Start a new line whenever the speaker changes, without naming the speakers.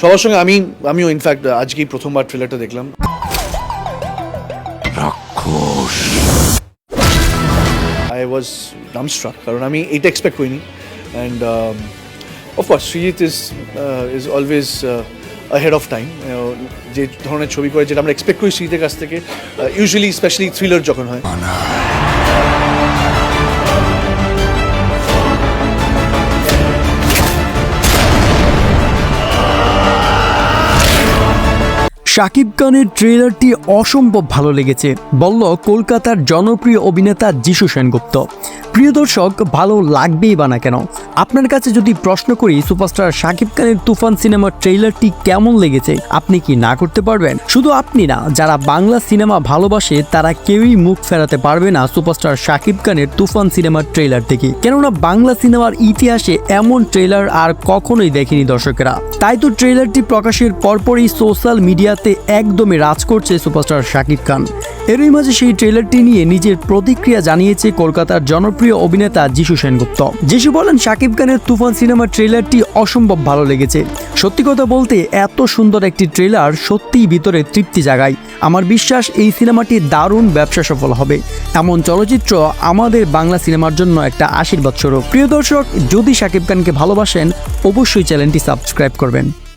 সবার সঙ্গে আমি আমিও ইনফ্যাক্ট আজকেই প্রথমবার ট্রেলারটা দেখলাম। আই ওয়াজ ডামস্ট্রাক কারণ আমি এটা এক্সপেক্ট করিনি। And of course Srijit is is always head of time যে ধরনের ছবি করে যেটা আমরা এক্সপেক্ট করি সৃজিতের কাছ থেকে ইউজুয়ালি স্পেশালি থ্রিলার যখন হয়।
শাকিব খানের ট্রেলারটি অসম্ভব ভালো লেগেছে, বলল কলকাতার জনপ্রিয় অভিনেতা যিশু সেনগুপ্ত। প্রিয় দর্শক, ভালো লাগবেই বা না কেন? আপনার কাছে যদি প্রশ্ন করি, সুপারস্টার শাকিব খানের তুফান সিনেমার ট্রেলারটি কেমন লেগেছে, আপনি কি না করতে পারবেন? শুধু আপনি না, যারা বাংলা সিনেমা ভালোবাসে, তারা কেউই মুখ ফেরাতে পারবে না সুপারস্টার শাকিব খানের তুফান সিনেমার ট্রেলার থেকে কেননা বাংলা সিনেমার ইতিহাসে এমন ট্রেলার আর কখনোই দেখেনি দর্শকেরা। তাই তো ট্রেলারটি প্রকাশের পরপরই সোশ্যাল মিডিয়াতে একদমই রাজ করছে সুপারস্টার শাকিব খান। এরই মাঝে সেই ট্রেলারটি নিয়ে নিজের প্রতিক্রিয়া জানিয়েছে কলকাতার জনপ্রিয় অভিনেতা যিশু সেনগুপ্ত। যিশু বলেন, শাকিব খানের তুফান সিনেমার ট্রেলারটি অসম্ভব ভালো লেগেছে। সত্যি কথা বলতে, এত সুন্দর একটি ট্রেলার সত্যিই ভিতরে তৃপ্তি জাগায়। আমার বিশ্বাস, এই সিনেমাটি দারুণ ব্যবসা সফল হবে। এমন চলচ্চিত্র আমাদের বাংলা সিনেমার জন্য একটা আশীর্বাদ স্বরূপ প্রিয় দর্শক, যদি সাকিব খানকে ভালোবাসেন, অবশ্যই চ্যানেলটি সাবস্ক্রাইব করবেন।